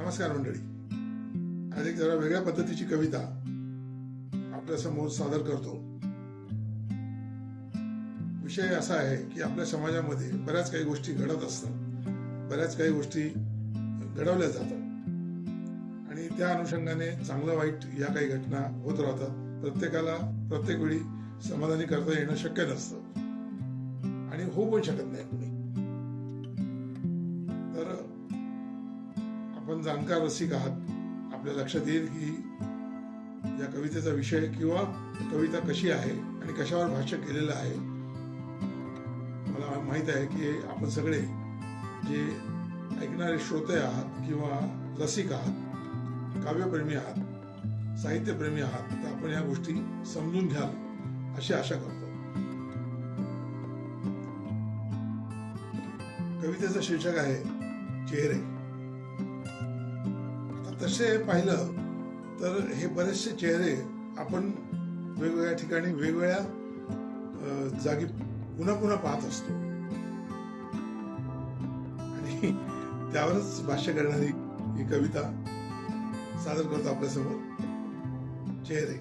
नमस्कार मंडळी. आज एक जरा वेगळ्या पद्धतीची कविता आपल्यासमोर सादर करतो. विषय असा आहे की आपल्या समाजामध्ये बऱ्याच काही गोष्टी घडत असतात. बऱ्याच काही गोष्टी घडवल्या जातात. आणि त्या अनुषंगाने चांगलं वाईट या काही घटना होत राहतात. प्रत्येकाला प्रत्येक वेळी समाधानी करता येणं शक्य नसतं. आणि होऊ पण शकत नाही कुणी. आपण जाणकार रसिक आहात. आपल्या लक्षात येईल की या कवितेचा विषय किंवा कविता कशी आहे आणि कशावर भाष्य केलेलं आहे. मला माहीत आहे की आपण सगळे जे ऐकणारे श्रोते आहात किंवा रसिक आहात काव्यप्रेमी आहात साहित्यप्रेमी आहात तर आपण या गोष्टी समजून घ्याल अशी आशा करतो. कवितेचं शीर्षक आहे चेहरे. तसे पाहिलं तर हे बरेचसे चेहरे आपण वेगवेगळ्या ठिकाणी वेगवेगळ्या जागी पुन्हा पुन्हा पाहत असतो. आणि त्यावरच भाष्य करणारी ही कविता सादर करतो आपल्यासमोर चेहरे.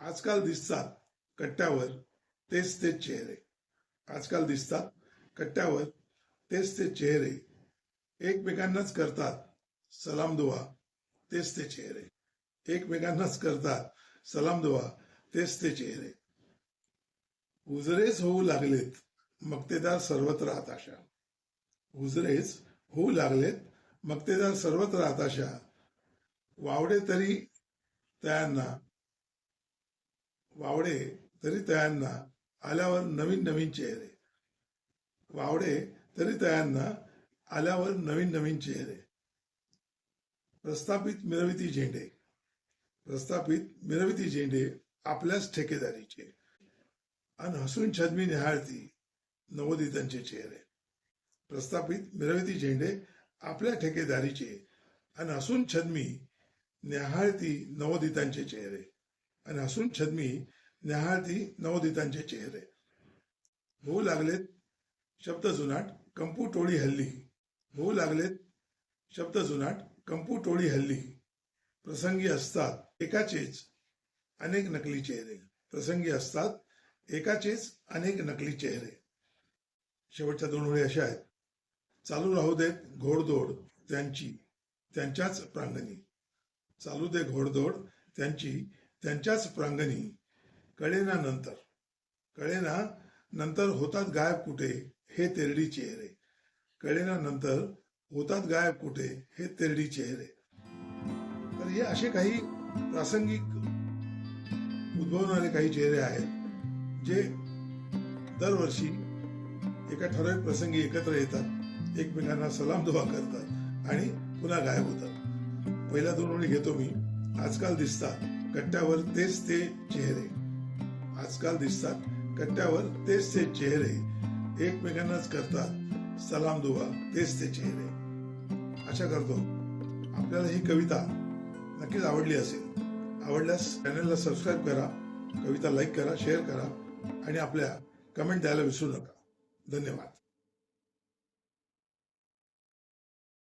आजकाल दिसतात कट्ट्यावर तेच तेच चेहरे. आजकाल दिसतात कट्ट्यावर तेच ते चेहरे. एकमेकांनाच करतात सलाम दुवा तेच ते चेहरे. एकमेकांनाच करतात. सलाम दुवा तेच ते चेहरे. उजरेच होऊ लागलेत मक्तेदार सर्वत्र आताशा उजरेच होऊ लागलेत मक्तेदार सर्वत्र आताशा वावडे तरी तयांना वावडे तरी तयांना आल्यावर नवीन नवीन चेहरे. वावडे तरी तयांना आल्यावर नवीन नवीन चेहरे. प्रस्थापित मिरविती झेंडे. प्रस्थापित मिरविती झेंडे आपल्याच ठेकेदारीचे. आणि हसून छदमी निहाळती नवोदितांचे चेहरे. प्रस्थापित मिरविती झेंडे आपल्या ठेकेदारीचे अन हसून छदमी न्याहाळती नवोदितांचे चेहरे. आणि हसून छदमी न्याहाळती नवोदितांचे चेहरे. होऊ लागलेत शब्द जुनाट कंपू टोळी हल्ली. होऊ लागलेत शब्द जुनाट कंपू टोळी हल्ली. प्रसंगी असतात एकाचेच अनेक नकली चेहरे. प्रसंगी असतात एकाचेच अनेक नकली चेहरे. शेवटच्या दोन ओळी अशा आहेत. चालू राहू देत घोडदोड त्यांची त्यांच्याच प्रांगणी. चालू दे घोडदोड त्यांची त्यांच्याच प्रांगणी. कळेना नंतर. कळेना नंतर होतात गायब कुठे? हे तेरडी चेहरे. कळेना नंतर होतात गायब कुठे? हे तेरडी चेहरे. तर हे असे काही प्रासंगिक उद्भवणारे काही चेहरे आहेत जे दरवर्षी एका ठराविक प्रसंगी एकत्र येतात एकमेकांना सलाम दुवा करतात आणि पुन्हा गायब होतात. पहिला दोन ओळी घेतो मी. आजकाल दिसतात कट्ट्यावर तेच ते चेहरे. आजकाल दिसतात कट्ट्यावर तेच ते चेहरे. एकमेकांनाच करतात. सलाम दुवा तेच ते चेहरे. आशा करतो आपल्याला ही कविता नक्कीच आवडली असेल. आवडल्यास चॅनलला सबस्क्राईब करा कविता लाईक करा शेअर करा आणि आपल्या कमेंट द्यायला विसरू नका. धन्यवाद.